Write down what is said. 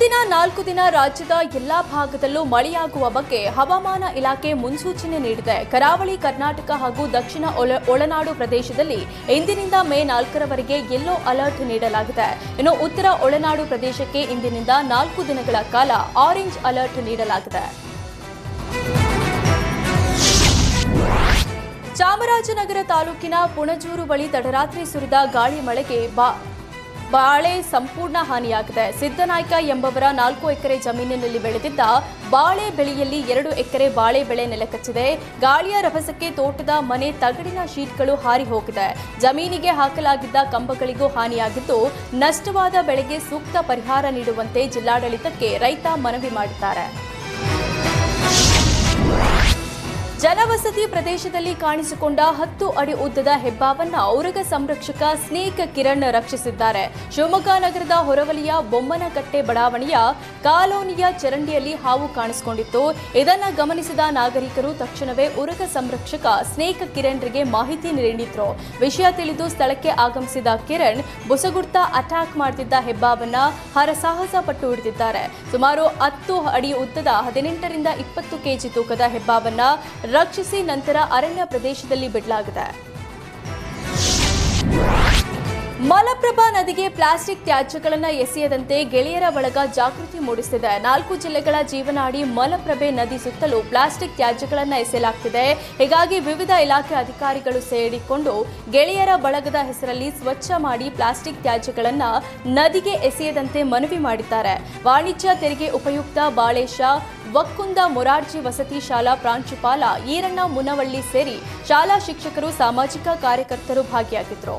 ಮುಂದಿನ ನಾಲ್ಕು ದಿನ ರಾಜ್ಯದ ಎಲ್ಲಾ ಭಾಗದಲ್ಲೂ ಮಳೆಯಾಗುವ ಬಗ್ಗೆ ಹವಾಮಾನ ಇಲಾಖೆ ಮುನ್ಸೂಚನೆ ನೀಡಿದೆ. ಕರಾವಳಿ ಕರ್ನಾಟಕ ಹಾಗೂ ದಕ್ಷಿಣ ಒಳ- ಒಳನಾಡು ಪ್ರದೇಶದಲ್ಲಿ ಇಂದಿನಿಂದ ಮೇ ನಾಲ್ಕರವರೆಗೆ ಯೆಲ್ಲೋ ಅಲರ್ಟ್ ನೀಡಲಾಗಿದೆ. ಇನ್ನು ಉತ್ತರ ಒಳನಾಡು ಪ್ರದೇಶಕ್ಕೆ ಇಂದಿನಿಂದ ನಾಲ್ಕು ದಿನಗಳ ಕಾಲ ಆರೆಂಜ್ ಅಲರ್ಟ್ ನೀಡಲಾಗಿದೆ. ಚಾಮರಾಜನಗರ ತಾಲೂಕಿನ ಪುಣಜೂರು ಬಳಿ ತಡರಾತ್ರಿ ಸುರಿದ ಗಾಳಿ ಮಳೆಗೆ ಬಾಳೆ ಸಂಪೂರ್ಣ ಹಾನಿಯಾಗಿದೆ. ಸಿದ್ದನಾಯ್ಕ ಎಂಬವರ ನಾಲ್ಕು ಎಕರೆ ಜಮೀನಿನಲ್ಲಿ ಬೆಳೆದಿದ್ದ ಬಾಳೆ ಬೆಳೆಯಲ್ಲಿ ಎರಡು ಎಕರೆ ಬಾಳೆ ಬೆಳೆ ನೆಲಕಚ್ಚಿದೆ ಗಾಳಿಯ ರಭಸಕ್ಕೆ ತೋಟದ ಮನೆ ತಗಡಿನ ಶೀಟ್ಗಳು ಹಾರಿ ಹೋಗಿದೆ. ಜಮೀನಿಗೆ ಹಾಕಲಾಗಿದ್ದ ಕಂಬಗಳಿಗೂ ಹಾನಿಯಾಗಿದ್ದು, ನಷ್ಟವಾದ ಬೆಳೆಗೆ ಸೂಕ್ತ ಪರಿಹಾರ ನೀಡುವಂತೆ ಜಿಲ್ಲಾಡಳಿತಕ್ಕೆ ರೈತ ಮನವಿ ಮಾಡಿದ್ದಾರೆ. ಜನವಸತಿ ಪ್ರದೇಶದಲ್ಲಿ ಕಾಣಿಸಿಕೊಂಡ ಹತ್ತು ಅಡಿ ಉದ್ದದ ಹೆಬ್ಬಾವನ್ನ ಔರಗ ಸಂರಕ್ಷಕ ಸ್ನೇಕ್ ಕಿರಣ್ ರಕ್ಷಿಸಿದ್ದಾರೆ. ಶಿವಮೊಗ್ಗ ನಗರದ ಹೊರವಲಿಯ ಬೊಮ್ಮನಕಟ್ಟೆ ಬಡಾವಣೆಯ ಕಾಲೋನಿಯ ಚರಂಡಿಯಲ್ಲಿ ಹಾವು ಕಾಣಿಸಿಕೊಂಡಿತ್ತು. ಇದನ್ನ ಗಮನಿಸಿದ ನಾಗರಿಕರು ತಕ್ಷಣವೇ ಉರಗ ಸಂರಕ್ಷಕ ಸ್ನೇಕ್ ಕಿರಣ್ರಿಗೆ ಮಾಹಿತಿ ನೀಡಿದ್ರು. ವಿಷಯ ತಿಳಿದು ಸ್ಥಳಕ್ಕೆ ಆಗಮಿಸಿದ ಕಿರಣ್ ಬುಸಗುಡ್ತಾ ಅಟ್ಯಾಕ್ ಮಾಡ್ತಿದ್ದ ಹೆಬ್ಬಾವನ್ನ ಹರಸಾಹಸ ಪಟ್ಟು ಹಿಡಿದಿದ್ದಾರೆ. ಸುಮಾರು ಹತ್ತು ಅಡಿ ಉದ್ದದ ಹದಿನೆಂಟರಿಂದ ಇಪ್ಪತ್ತು ಕೆಜಿ ತೂಕದ ಹೆಬ್ಬಾವನ್ನ ರಕ್ಷಿಸಿ ನಂತರ ಅರಣ್ಯ ಪ್ರದೇಶದಲ್ಲಿ ಬಿಡಲಾಗಿದೆ. ಮಲಪ್ರಭಾ ನದಿಗೆ ಪ್ಲಾಸ್ಟಿಕ್ ತ್ಯಾಜ್ಯಗಳನ್ನು ಎಸೆಯದಂತೆ ಗೆಳೆಯರ ಬಳಗ ಜಾಗೃತಿ ಮೂಡಿಸಿದೆ ನಾಲ್ಕು ಜಿಲ್ಲೆಗಳ ಜೀವನಾಡಿ ಮಲಪ್ರಭೆ ನದಿ ಸುತ್ತಲೂ ಪ್ಲಾಸ್ಟಿಕ್ ತ್ಯಾಜ್ಯಗಳನ್ನು ಎಸೆಯಲಾಗ್ತಿದೆ. ಹೀಗಾಗಿ ವಿವಿಧ ಇಲಾಖೆ ಅಧಿಕಾರಿಗಳು ಸೇರಿಕೊಂಡು ಗೆಳೆಯರ ಬಳಗದ ಹೆಸರಲ್ಲಿ ಸ್ವಚ್ಛ ಮಾಡಿ ಪ್ಲಾಸ್ಟಿಕ್ ತ್ಯಾಜ್ಯಗಳನ್ನು ನದಿಗೆ ಎಸೆಯದಂತೆ ಮನವಿ ಮಾಡಿದ್ದಾರೆ. ವಾಣಿಜ್ಯ ತೆರಿಗೆ ಉಪಯುಕ್ತ ಬಾಳೇಶ, ವಕ್ಕುಂದ ಮೊರಾರ್ಜಿ ವಸತಿ ಶಾಲಾ ಪ್ರಾಂಶುಪಾಲ ಈರಣ್ಣ ಮುನವಳ್ಳಿ ಸೇರಿ ಶಾಲಾ ಶಿಕ್ಷಕರು, ಸಾಮಾಜಿಕ ಕಾರ್ಯಕರ್ತರು ಭಾಗಿಯಾಗಿದ್ದರು